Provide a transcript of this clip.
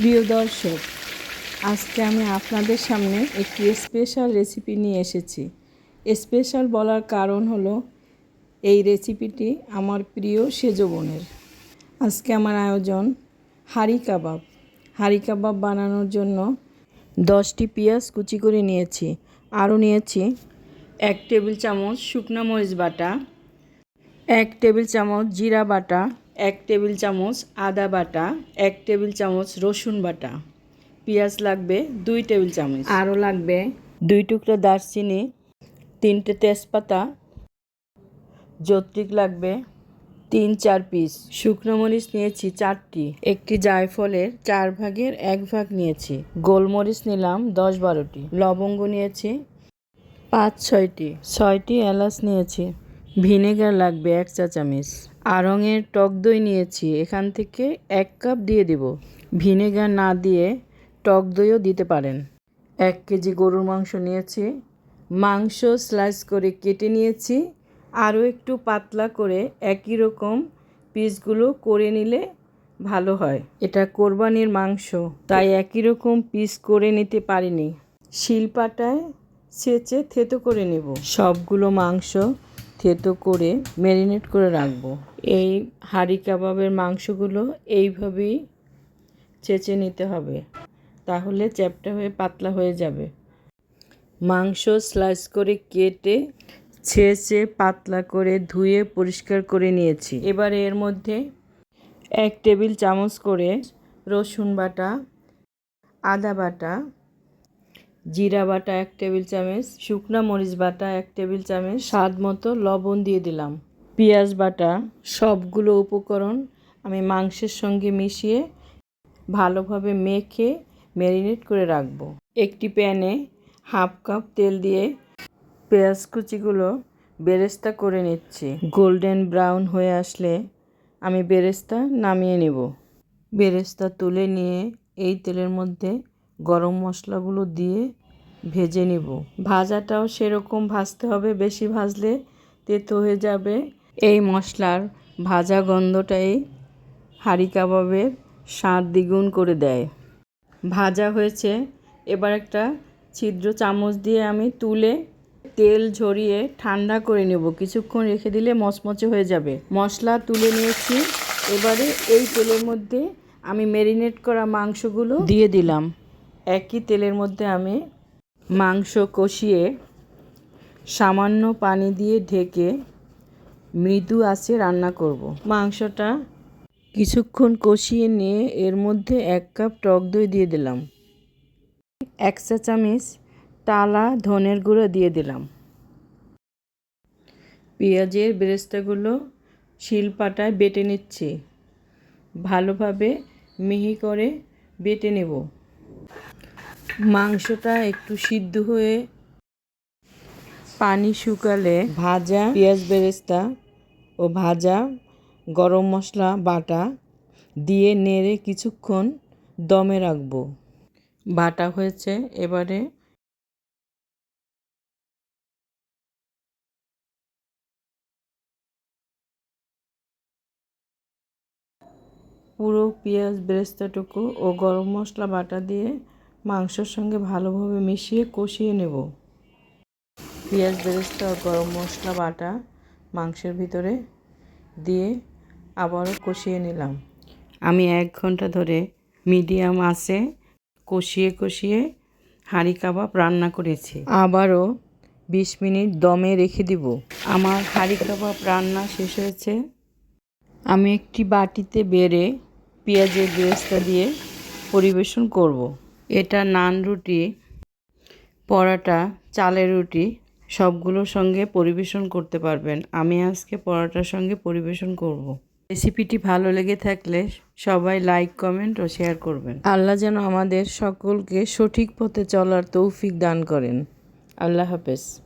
প্রিয় দর্শক, আজকে আমি আপনাদের সামনে একটি স্পেশাল রেসিপি নিয়ে এসেছি। স্পেশাল বলার কারণ হলো, এই রেসিপিটি আমার প্রিয় সেজ বোনের। আজকে আমার আয়োজন হাঁড়ি কাবাব। হাড়ি কাবাব বানানোর জন্য দশটি পেঁয়াজ কুচি করে নিয়েছি। আরও নিয়েছি এক টেবিল চামচ শুকনো মরিচ বাটা, এক টেবিল চামচ জিরা বাটা এক টেবিল চামচ আদা বাটা এক টেবিল চামচ রসুন বাটা। পেঁয়াজ লাগবে দুই টেবিল চামচ। আরও লাগবে। দুই টুকরো দারচিনি তিনটে তেজপাতা যত্রিক লাগবে তিন চার পিস। শুকনো মরিচ নিয়েছি চারটি। একটি জায়ফলের চার ভাগের এক ভাগ নিয়েছি। গোলমরিচ নিলাম দশ বারোটি। লবঙ্গ নিয়েছি পাঁচ ছয়টি। ছয়টি এলাচ নিয়েছি। ভিনেগার লাগবে এক চা চামচ। আড়ঙের টক দই নিয়েছি, এখান থেকে এক কাপ দিয়ে দেব। ভিনেগার না দিয়ে টক দইও দিতে পারেন। এক কেজি গরুর মাংস নিয়েছি, মাংস স্লাইস করে কেটে নিয়েছি, আরও একটু পাতলা করে একই রকম পিসগুলো করে নিলে ভালো হয়। এটা কোরবানির মাংস, তাই একই রকম পিস করে নিতে পারিনি। শিলপাটায় ছেঁচে থেতো করে নেব। সবগুলো মাংস থেতো করে ম্যারিনেট করে রাখব। এই হাঁড়ি কাবাবের মাংসগুলো এইভাবেই চেঁচে নিতে হবে। তাহলে চ্যাপটা হয়ে পাতলা হয়ে যাবে। মাংস স্লাইস করে কেটে ছেঁচে পাতলা করে ধুয়ে পরিষ্কার করে নিয়েছি। এবার এর মধ্যে এক টেবিল চামচ করে রসুন বাটা, আদা বাটা, জিরা বাটা এক টেবিল চামচ, শুকনা মরিচ বাটা এক টেবিল চামচ, স্বাদ মতো লবণ দিয়ে দিলাম। পেঁয়াজ বাটা, সবগুলো উপকরণ আমি মাংসের সঙ্গে মিশিয়ে ভালোভাবে মেখে ম্যারিনেট করে রাখব। একটি প্যানে হাফ কাপ তেল দিয়ে পেঁয়াজ কুচিগুলো বেরেস্তা করে নিচ্ছি। গোল্ডেন ব্রাউন হয়ে আসলে আমি বেরেস্তা নামিয়ে নেব। বেরেস্তা তুলে নিয়ে এই তেলের মধ্যে গরম মশলাগুলো দিয়ে ভেজে নিব। ভাজাটাও সেরকম ভাজতে হবে, বেশি ভাজলে তেতো হয়ে যাবে। এই মশলার ভাজা গন্ধটাই হাঁড়ি কাবাবের স্বাদ দ্বিগুণ করে দেয়। ভাজা হয়েছে, এবার একটা ছিদ্র চামচ দিয়ে আমি তুলে তেল ঝরিয়ে ঠান্ডা করে নেব। কিছুক্ষণ রেখে দিলে মচমচে হয়ে যাবে। মশলা তুলে নিয়েছি, এবারে এই তেলের মধ্যে আমি ম্যারিনেট করা মাংসগুলো দিয়ে দিলাম। একই তেলের মধ্যে আমি মাংস কষিয়ে সামান্য পানি দিয়ে ঢেকে মৃদু আঁচে রান্না করব। মাংসটা কিছুক্ষণ কষিয়ে নিয়ে এর মধ্যে এক কাপ টক দই দিয়ে দিলাম। এক চা চামচ টালা ধনের গুঁড়ো দিয়ে দিলাম। পেঁয়াজের বেরেস্তাগুলো শিলপাটায় বেটে নিচ্ছি। ভালোভাবে মিহি করে বেটে নেব। মাংসটা একটু সিদ্ধ হয়ে পানি শুকালে ভাজা পেঁয়াজ বেরেস্তা ও ভাজা গরম মশলা বাটা দিয়ে নেড়ে কিছুক্ষণ দমে রাখব। বাটা হয়েছে, এবারে পুরো পেঁয়াজ, বেরেস্তাটুকু ও গরম মশলা বাটা দিয়ে মাংসর সঙ্গে ভালোভাবে মিশিয়ে কষিয়ে নেব। পেঁয়াজ, বেরেস্তা ও গরম মশলা বাটা মাংসের ভিতরে দিয়ে আবারও কষিয়ে নিলাম। আমি এক ঘণ্টা ধরে মিডিয়াম আঁচে কষিয়ে কষিয়ে হাঁড়ি কাবাব রান্না করেছি। আবারও বিশ মিনিট দমে রেখে দিব। আমার হাঁড়ি কাবাব রান্না শেষ হয়েছে। আমি একটি বাটিতে বেড়ে পেঁয়াজের বেরেস্তা দিয়ে পরিবেশন করব। এটা নান রুটি পরাটা চালের রুটি সবগুলোর সঙ্গে পরিবেশন করতে পারবেন। আমি আজকে পরোটার সঙ্গে পরিবেশন করব। রেসিপিটি ভালো লেগে থাকলে সবাই লাইক, কমেন্ট ও শেয়ার করবেন। আল্লাহ যেন আমাদের সকলকে সঠিক পথে চলার তৌফিক দান করেন। আল্লাহ হাফেজ।